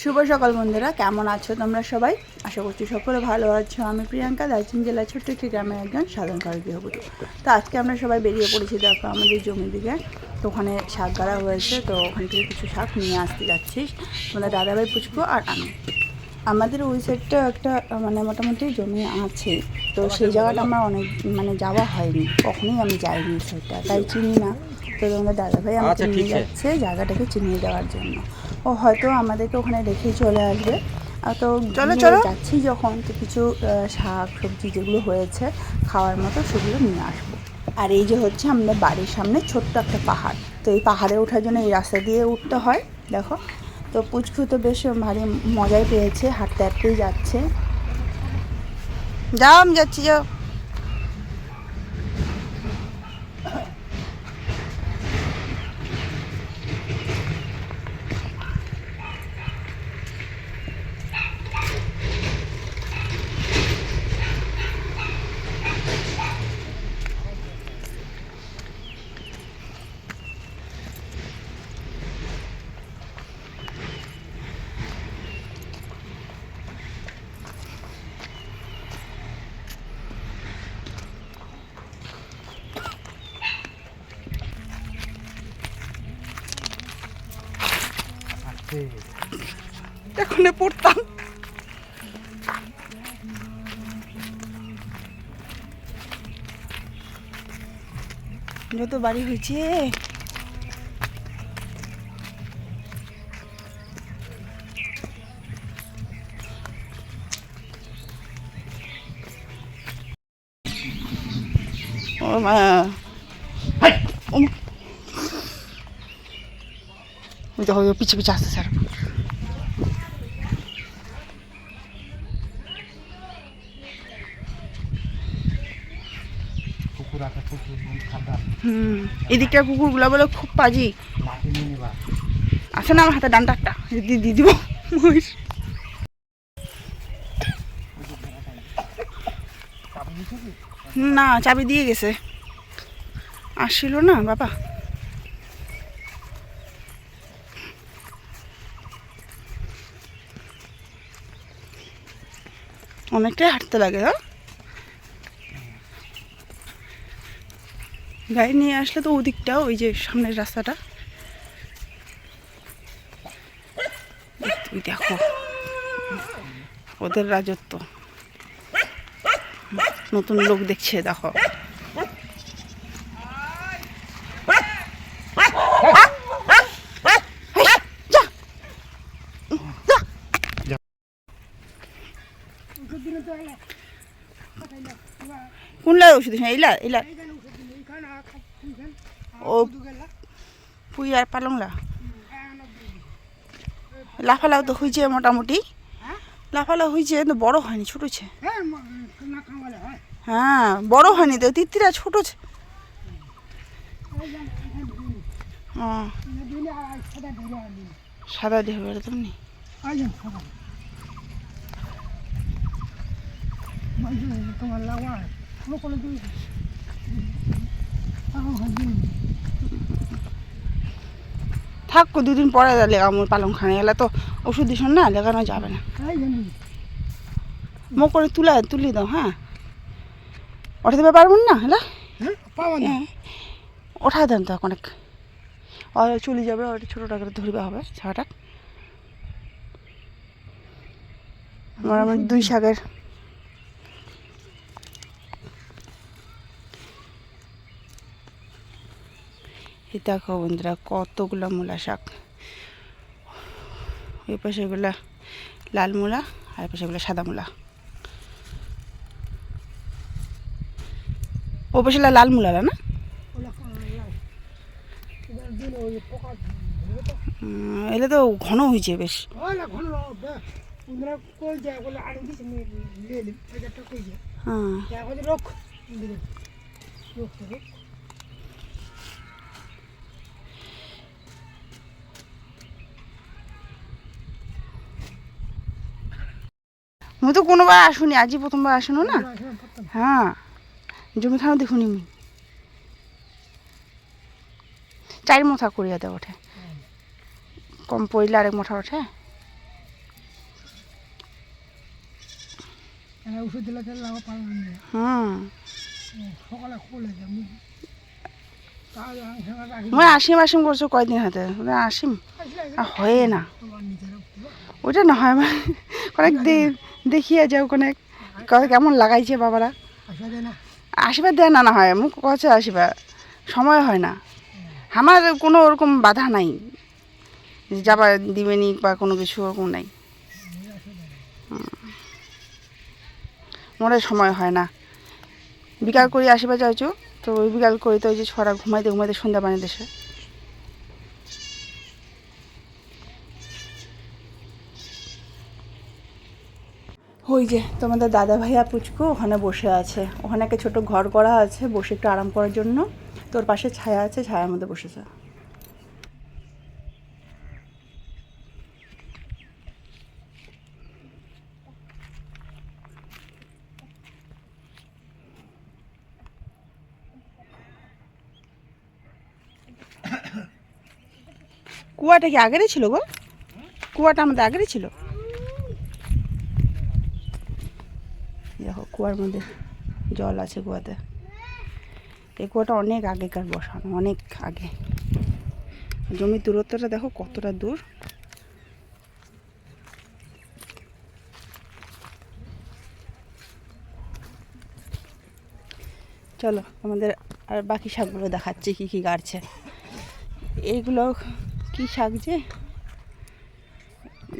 শুভ সকাল বন্ধুরা কেমন আছো তোমরা সবাই? আশা করছি সকলে ভালো আছো। আমি প্রিয়াঙ্কা দার্জিলিং জেলার ছোট্ট একটি গ্রামের একজন সাধারণ কারী গৃহবধূ। তো আজকে আমরা সবাই বেরিয়ে পড়েছি দেখো আমাদের জমির দিকে। তো ওখানে শাক গাড়া হয়েছে তো ওখান থেকে কিছু শাক নিয়ে আসতে যাচ্ছিস আমাদের দাদাভাই পুচকু আর আমি। আমাদের ওই সাইডটা একটা মানে মোটামুটি জমি আছে। তো সেই জায়গাটা আমার অনেক মানে যাওয়া হয়নি। কখনোই আমি যাইনি ওই সাইডটা তাই চিনি না। তো তোমাদের দাদাভাই আমাকে আচ্ছা, নিয়ে যাচ্ছে জায়গাটাকে চিনিয়ে দেওয়ার জন্য। ও হয়তো আমাদেরকে ওখানে রেখেই চলে আসবে। তো চলো, চলো। যাচ্ছি যখন তো কিছু শাক সবজি যেগুলো হয়েছে খাওয়ার মতো সেগুলো নিয়ে আসব। আর এই যে হচ্ছে আমাদের বাড়ির সামনে ছোট্ট একটা পাহাড়। তো এই পাহাড়ে ওঠার জন্য এই রাস্তা দিয়ে উঠতে হয় দেখো। তো পুচকু তো বেশ ভারী মজাই পেয়েছে হাঁটতে হাঁটতেই যাচ্ছে। যাও আমি যাচ্ছি যাও। এখন পড়তাম। যত বাড়ি হয়েছে। ও মা ও মা। ওই দেখো পিছে পিছে আসতে স্যার এদিককার কুকুরগুলো বলে খুব পাজি। আছে না আমার হাতে ডানটা একটা। দিয়ে দিব। মহিষ। না চাবি দিয়ে গেছে। আসছিল না বাবা। অনেকটাই হাঁটতে লাগে না গাড়ি নিয়ে আসলে তো ওদিকটা, ওই যে সামনের রাস্তাটা। তুমি দেখো, ওদের রাজত্ব। নতুন লোক দেখছে, দেখো যা। যা। কোন লাই ওষুধ দিস এইলা এইলা ও, পুই আর পালংলা। লাফালাও তো হয়েছে মোটামুটি। লাফালাও হয়েছে কিন্তু বড় হয়নি, ছোট ছে হ্যাঁ বড় হয়নি তো তিতিরা ছোট সাদা দিয়ে হবে তেমনি থাক দুদিন পরে লেগামো পালং খানে। এলে তো ওষুধ দিস না লেগানো যাবে না। মো করে তুলা তুলি দাও হ্যাঁ? ওঠা দেবে পারবেন না হ্যাঁ হ্যাঁ। ওঠা দেন তো অনেক চলে যাবে ওটা ছোটোটা করে ধরবে হবে ছাড়াটা আমার আমার দুই শাকের এই দেখো বন্ধুরা, কতগুলো মূলা শাক। ওই পাশে লাল মূলা আর পাশে সাদা মূলা। ও পাশে লাল মূলা না? এলে তো ঘন হয়েছে বেশ। হ্যাঁ। মু তো কোনোবার আসুনি আজই প্রথমবার আসুন না? হ্যাঁ জমি খানো দেখুন আমি চার মথা করিয়া দেয় ওঠে। কম পড়লে আরেক মথা ওঠে। আসিম আসিম করছ কয়দিন হাতে? আসিম হয়ে না। ওইটা না হয় মানে দিন দেখিয়ে যাও ক- কেমন লাগাইছে বাবারা। আসা যায় না। আশীর্বাদ দেয় না না হয় মুখ কছে আশীর্বাদ। সময় হয় না। আমার কোনো ওরকম বাধা নাই। যাবার দিবেনি বা কোনো কিছু ওরকম নাই। মোরে সময় হয় না। বিকাল করি আশীর্বাদ চাইছো তো ওই বিকাল করি তো ওই যে ছড়া ঘুমাইতে ঘুমাইতে সন্ধ্যা বানিয়ে দেশে ওই যে তোমাদের দাদা ভাইয়া পুচকু ওখানে বসে আছে। ওখানে একটা ছোটো ঘর করা আছে, বসে একটু আরাম করার জন্য। তোর পাশে ছায়া আছে, ছায়ার মধ্যে বসেছে কুয়াটা কি আগেরই ছিল গো? কুয়াটা আমাদের আগেরই ছিল দেখো কুয়ার মধ্যে জল আছে কুয়াতে। এই কুয়াটা অনেক আগেকার বসানো, অনেক আগে। জমির দূরত্বটা দেখো কতটা দূর। চলো আমাদের আর বাকি শাকগুলো দেখাচ্ছে কী কী গাড়ছে। এইগুলো কি শাক যে?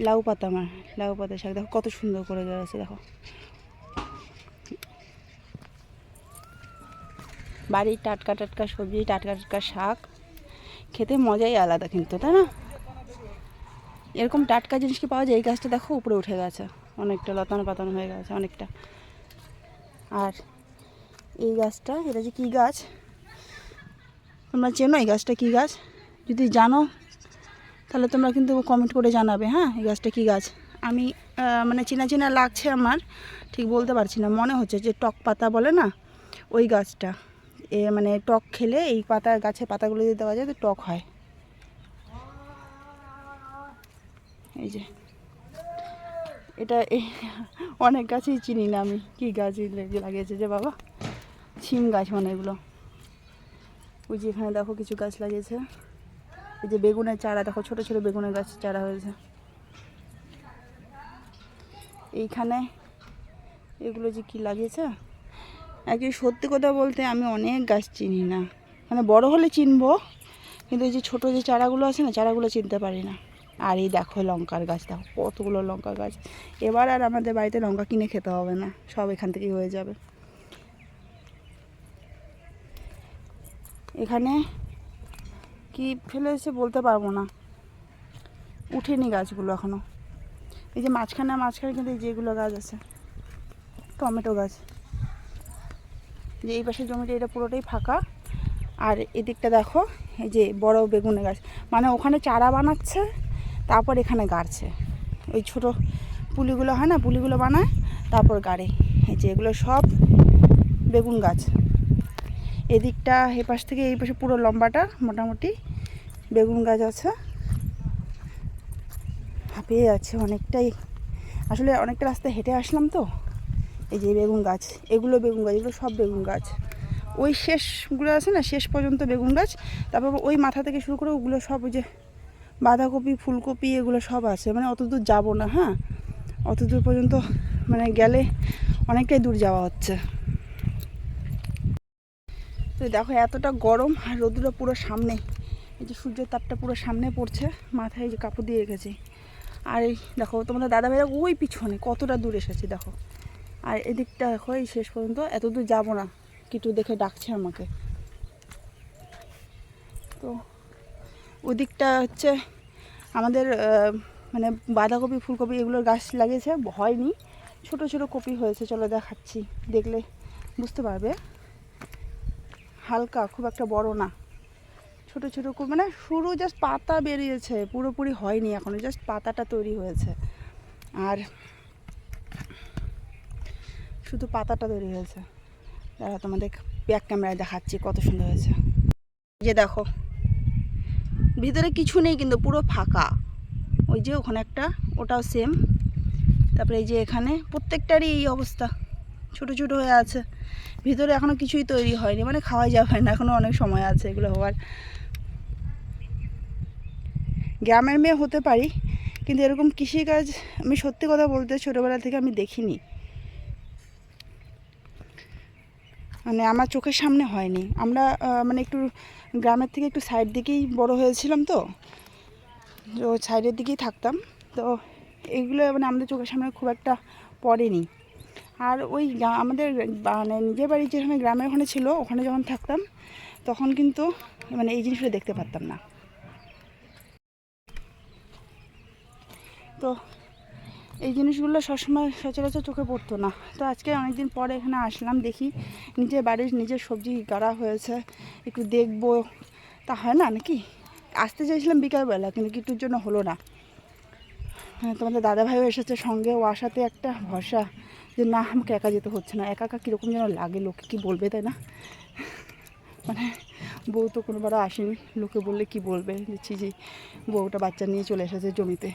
লাউ পাতা আমার, লাউ পাতা শাক। দেখো কত সুন্দর করে গেছে দেখো। বাড়ির টাটকা টাটকা সবজি, টাটকা টাটকা শাক। খেতে মজাই আলাদা কিন্তু, তাই না? এরকম টাটকা জিনিস কি পাওয়া যায়? এই গাছটা দেখো, উপরে উঠে গেছে। অনেকটা লতানো পাতানো হয়ে গেছে, অনেকটা। আর এই গাছটা, এটা যে কী গাছ? তোমরা চেনো এই গাছটা কী গাছ? যদি জানো, তাহলে তোমরা কিন্তু কমেন্ট করে জানাবে হ্যাঁ? এই গাছটা কী গাছ? আমি মানে চেনা চেনা লাগছে আমার, ঠিক বলতে পারছি না। মনে হচ্ছে যে টক পাতা বলে না? ওই গাছটা। এ মানে টক খেলে এই পাতা, গাছের পাতাগুলো যদি দেওয়া যায় তো টক হয়। এই যে। এটা অনেক গাছই চিনি না আমি। কী গাছ লাগিয়েছে যে বাবা? ছিম গাছ মানে এগুলো। ওই যে এখানে দেখো কিছু গাছ লাগিয়েছে। এই যে বেগুনের চারা, দেখো ছোট ছোট বেগুনের গাছ চারা হয়েছে। এইখানে এগুলো যে কি লাগিয়েছে? একই সত্যি কথা বলতে আমি অনেক গাছ চিনি না। মানে বড় হলে চিনবো, কিন্তু এই যে ছোটো যে চারাগুলো আছে না, চারাগুলো চিনতে পারি না। আর এই দেখো লঙ্কার গাছ, দেখো কতগুলো লঙ্কা গাছ। এবার আর আমাদের বাড়িতে লঙ্কা কিনে খেতে হবে না, সব এখান থেকেই হয়ে যাবে। এখানে কি ফেলেছে বলতে পারব না। উঠেনি গাছগুলো এখনও এই যে মাঝখানে মাঝখানে কিন্তু যেগুলো গাছ আছে, টমেটো গাছ। যে এই পাশের জমিটা এটা পুরোটাই ফাঁকা। আর এদিকটা দেখো, এই যে বড় বেগুনের গাছ। মানে ওখানে চারা বানাচ্ছে, তারপর এখানে গাড়ছে। ওই ছোট পুলিগুলো হয় না, পুলিগুলো বানায়, তারপর গাড়ে। এই যে এগুলো সব বেগুন গাছ। এদিকটা এই পাশ থেকে এই পাশে পুরো লম্বাটা মোটামুটি বেগুন গাছ আছে। হাঁপিয়ে যাচ্ছে অনেকটাই। আসলে অনেকটা রাস্তা হেঁটে আসলাম তো। এই যে বেগুন গাছ, এগুলো বেগুন গাছ, এগুলো সব বেগুন গাছ। ওই শেষগুলো আছে না, শেষ পর্যন্ত বেগুন গাছ। তারপর ওই মাথা থেকে শুরু করে ওগুলো সব ওই যে বাঁধাকপি, ফুলকপি, এগুলো সব আছে। মানে অত দূর যাব না হ্যাঁ? অত দূর পর্যন্ত মানে গেলে অনেকটাই দূর যাওয়া হচ্ছে। তো দেখো এতটা গরম আর রোদুরা পুরো সামনে, এই যে সূর্যের তাপটা পুরো সামনে পড়ছে, মাথায় যে কাপড় দিয়ে রেখেছি। আর এই দেখো তোমাদের দাদা ভাইরা ওই পিছনে কতটা দূর এসেছে, দেখো। আর এদিকটা এই শেষ পর্যন্ত এত দূর যাব না। কিটু দেখে ডাকছে আমাকে। তো ওদিকটা হচ্ছে আমাদের মানে বাঁধাকপি, ফুলকপি এগুলোর গাছ লাগিয়েছে, হয়নি। ছোট ছোট কপি হয়েছে, চলো দেখাচ্ছি, দেখলে বুঝতে পারবে। হালকা, খুব একটা বড় না। ছোট ছোট মানে শুরু জাস্ট পাতা বেরিয়েছে, পুরোপুরি হয়নি এখনও জাস্ট পাতাটা তৈরি হয়েছে। আর শুধু পাতাটা তৈরি হয়েছে। দাঁড়া, তোমাদের ব্যাক ক্যামেরায় দেখাচ্ছি কত সুন্দর হয়েছে। যে দেখো, ভিতরে কিছু নেই কিন্তু পুরো ফাঁকা। ওই যে ওখানে একটা, ওটাও সেম তারপরে এই যে এখানে প্রত্যেকটারই এই অবস্থা। ছোট ছোট হয়ে আছে। ভিতরে এখনও কিছুই তৈরি হয়নি মানে খাওয়াই যাবে না এখনও অনেক সময় আছে এগুলো হওয়ার। গ্রামের মেয়ে হতে পারি, কিন্তু এরকম কৃষিকাজ আমি সত্যি কথা বলতে ছোটোবেলা থেকে আমি দেখিনি। মানে আমার চোখের সামনে হয়নি। আমরা মানে একটু গ্রামের থেকে একটু সাইড দিকেই বড় হয়েছিলাম তো। তো সাইডের দিকেই থাকতাম। তো এগুলো মানে আমাদের চোখের সামনে খুব একটা পড়েনি। আর ওই আমাদের মানে নিজের বাড়ি যেখানে গ্রামের ওখানে ছিল, ওখানে যখন থাকতাম, তখন কিন্তু মানে এই জিনিসগুলো দেখতে পারতাম না। তো এই জিনিসগুলো সবসময় সচরাচর চোখে পড়তো না। তো আজকে অনেকদিন পরে এখানে আসলাম দেখি নিজের বাড়ির নিজের সবজি গাড়া হয়েছে একটু দেখব। তা হয় না নাকি? আসতে চাইছিলাম বিকালবেলা কিন্তু কিটুর জন্য হলো না। হ্যাঁ, তোমাদের দাদাভাইও এসেছে সঙ্গে ও আসাতে একটা ভরসা যে না আমাকে একা যেতে হচ্ছে না। একা একা কীরকম যেন লাগে লোকে কী বলবে তাই না? মানে বউ তো কোনোবারও আসেনি লোকে বললে কি বলবে? যে জি বউটা বাচ্চা নিয়ে চলে এসেছে জমিতে।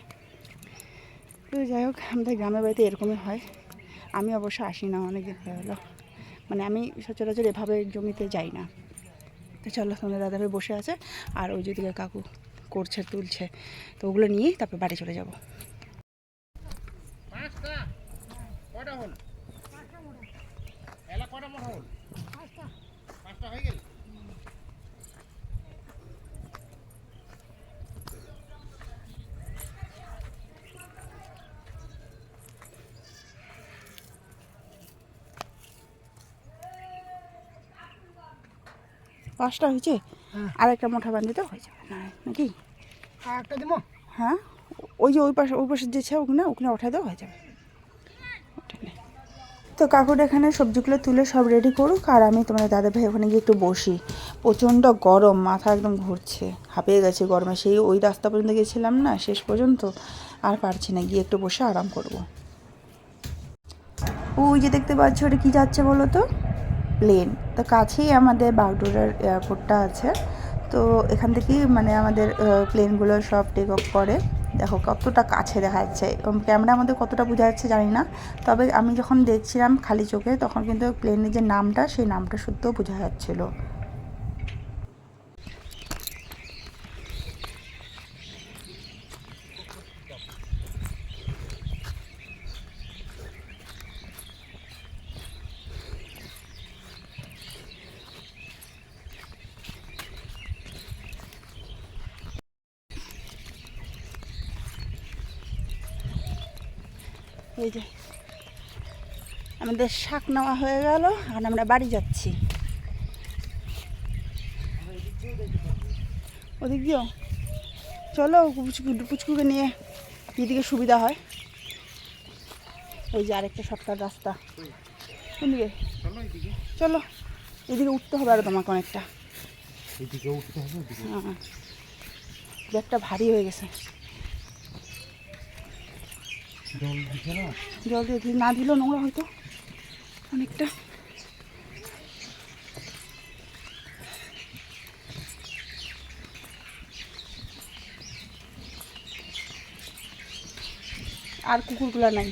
তো যাই হোক, আমাদের গ্রামের বাড়িতে এরকমই হয়। আমি অবশ্য আসি না অনেক দিন হয়ে গেলো। মানে আমি সচরাচর এভাবে জমিতে যাই না। তো চলো, তোমাদের দাদাভাই বসে আছে, আর ওই যেদিকে কাকু করছে, তুলছে, তো ওগুলো নিয়েই তারপর বাড়ি চলে যাব পাঁচটা কয়টা হল এলা কয়টা মোট হল পাঁচটা হয়ে গেল পাঁচটা হয়েছে হ্যাঁ। আর একটা মোটা বান্ধি তো হয়ে যাবে না নাকি? একটা দিমো। হ্যাঁ ওই যে ওই পাশে ওই পাশে যে ওখানে ওখানে ওঠাই দেওয়া হয়ে যাবে। তো কাকুর এখানে সবজিগুলো তুলে সব রেডি করুক আর আমি তোমাদের দাদা ভাই ওখানে গিয়ে একটু বসি। প্রচণ্ড গরম মাথা একদম ঘুরছে হাঁপিয়ে গেছে গরমে। সেই ওই রাস্তা পর্যন্ত গেছিলাম না শেষ পর্যন্ত। আর পারছি না গিয়ে একটু বসে আরাম করব। ওই যে দেখতে পাচ্ছ ওটা কী যাচ্ছে বলো তো? প্লেন তো কাছেই আমাদের বাগডোরার এয়ারপোর্টটা আছে। তো এখান থেকেই মানে আমাদের প্লেনগুলো সব টেক অফ করে। দেখো, কতটা কাছে দেখা যাচ্ছে। ক্যামেরা আমাদের কতটা বোঝা যাচ্ছে জানি না। তবে আমি যখন দেখছিলাম খালি চোখে, তখন কিন্তু প্লেনের যে নামটা, সেই নামটা শুদ্ধ বোঝা যাচ্ছিল। এই যে। আমাদের শাক নেওয়া হয়ে গেল আর আমরা বাড়ি যাচ্ছি। ওদিক দিয়েও চলো পুচকু পুচকুকে নিয়ে যেদিকে সুবিধা হয়। ওই যে আরেকটা শর্টকাট রাস্তা। কোন দিকে চলো এদিকে উঠতে হবে আরও তোমাকে অনেকটা। হ্যাঁ। ব্যাগটা ভারী হয়ে গেছে। জল দিয়ে দিলে না দিলেও নোংরা হয়তো। অনেকটা। আর কুকুরগুলো নাই।